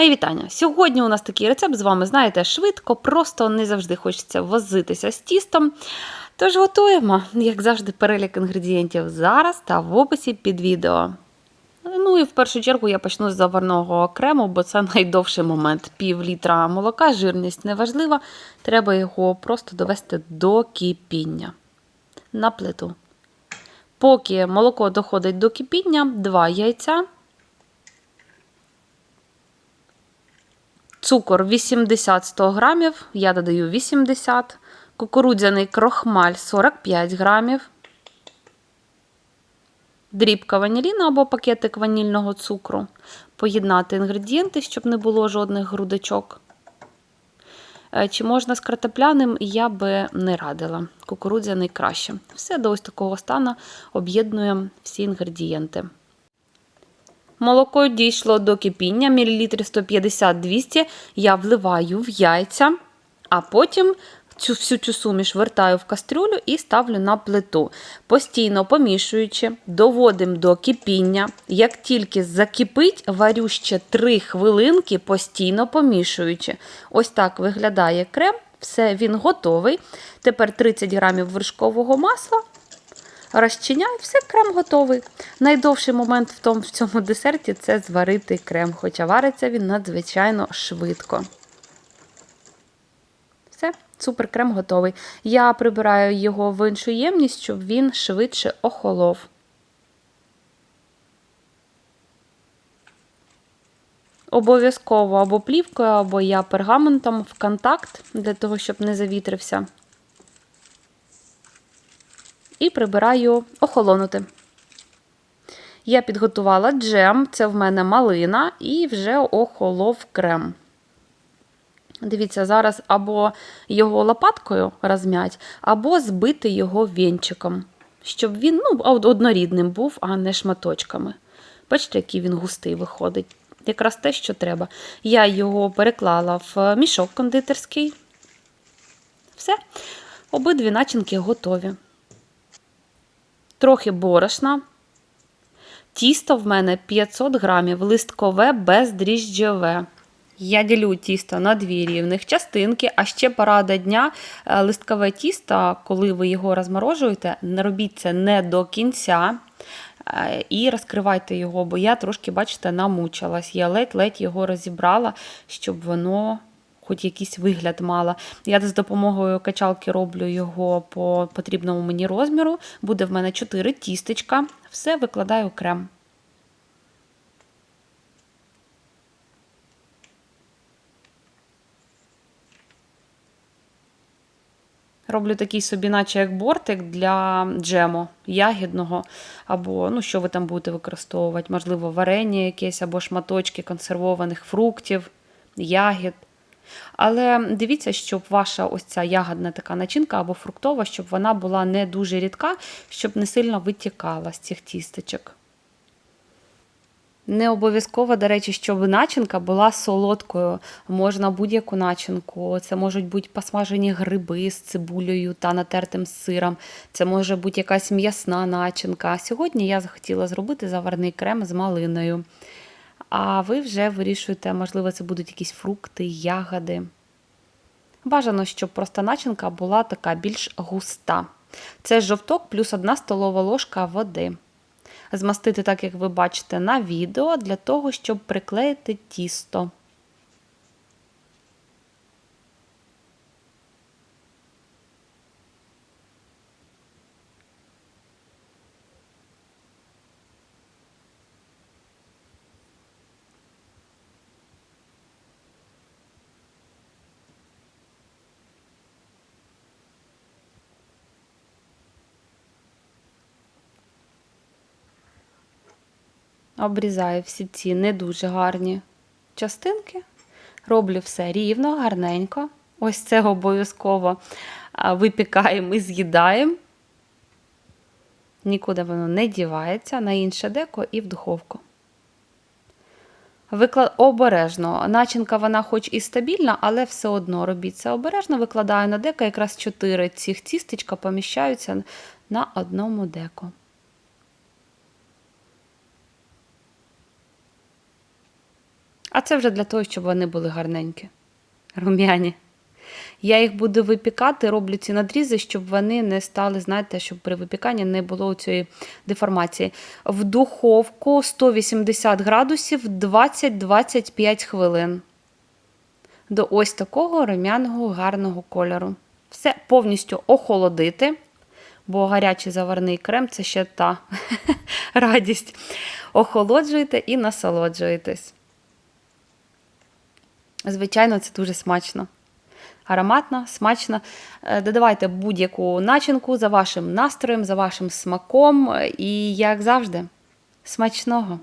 Мої вітання! Сьогодні у нас такий рецепт з вами, знаєте, швидко, просто не завжди хочеться возитися з тістом. Тож готуємо, як завжди, перелік інгредієнтів зараз та в описі під відео. Ну і в першу чергу я почну з заварного крему, бо це найдовший момент. Пів літра молока, жирність неважлива. Треба його просто довести до кипіння на плиту. Поки молоко доходить до кипіння, 2 яйця. Цукор 80-100 грамів, я додаю 80, кукурудзяний крохмаль 45 грамів, дрібка ваніліна або пакетик ванільного цукру. Поєднати інгредієнти, щоб не було жодних грудочок. Е, Чи можна з картопляним, я би не радила. Кукурудзяний краще. Все до ось такого стану об'єднуємо всі інгредієнти. Молоко дійшло до кипіння, мілілітрів 150-200 я вливаю в яйця, а потім цю всю цю суміш вертаю в кастрюлю і ставлю на плиту. Постійно помішуючи, доводимо до кипіння. Як тільки закипить, варю ще 3 хвилинки, постійно помішуючи. Ось так виглядає крем, все, він готовий. Тепер 30 грамів вершкового масла розчиняю, все, крем готовий. Найдовший момент в тому, в цьому десерті це зварити крем, хоча вариться він надзвичайно швидко. Все, супер крем готовий. Я прибираю його в іншу ємність, щоб він швидше охолов. Обов'язково або плівкою, або я пергаментом в контакт, для того, щоб не завітрився і прибираю охолонути. Я підготувала джем, це в мене малина, і вже охолов крем. Дивіться, зараз або його лопаткою розм'ять, або збити його вінчиком, щоб він ну, однорідним був, а не шматочками. Бачите, який він густий виходить. Якраз те, що треба. Я його переклала в мішок кондитерський. Все, обидві начинки готові трохи борошна. Тісто в мене 500 грамів, листкове бездріжджове. Я ділю тісто на дві рівних частинки, а ще порада дня листкове тісто, коли ви його розморожуєте, не робіть це не до кінця. І розкривайте його, бо я трошки, бачите, намучилась. Я ледь-ледь його розібрала, щоб воно хоч якийсь вигляд мала. Я з допомогою качалки роблю його по потрібному мені розміру. Буде в мене 4 тістечка. Все викладаю крем. Роблю такий собі, наче як бортик для джему ягідного, або ну, що ви там будете використовувати, можливо, варення якесь, або шматочки консервованих фруктів, ягід. Але дивіться, щоб ваша ось ця ягодна така начинка або фруктова, щоб вона була не дуже рідка, щоб не сильно витікала з цих тістечок. Не обов'язково, до речі, щоб начинка була солодкою. Можна будь-яку начинку. Це можуть бути посмажені гриби з цибулею та натертим сиром. Це може бути якась м'ясна начинка. Сьогодні я захотіла зробити заварний крем з малиною. А ви вже вирішуєте, можливо, це будуть якісь фрукти, ягоди. Бажано, щоб просто начинка була така більш густа. Це жовток плюс 1 столова ложка води. Змастити, так як ви бачите, на відео, для того, щоб приклеїти тісто. Обрізаю всі ці не дуже гарні частинки. Роблю все рівно, гарненько. Ось це обов'язково випікаємо і з'їдаємо. Нікуди воно не дівається, на інше деко і в духовку. Виклад... Обережно. Начинка, вона хоч і стабільна, але все одно робіть це обережно, викладаю на деко, якраз 4 цих тістечка поміщаються на одному деко. А це вже для того, щоб вони були гарненькі, рум'яні. Я їх буду випікати, роблю ці надрізи, щоб вони не стали, знаєте, щоб при випіканні не було цієї деформації. В духовку 180 градусів 20-25 хвилин. До ось такого рум'яного гарного кольору. Все повністю охолодити, бо гарячий заварний крем це ще та радість. Охолоджуйте і насолоджуєтесь. Звичайно, це дуже смачно. Ароматно, смачно. Е, Додавайте будь-яку начинку за вашим настроєм, за вашим смаком. І, як завжди, смачного!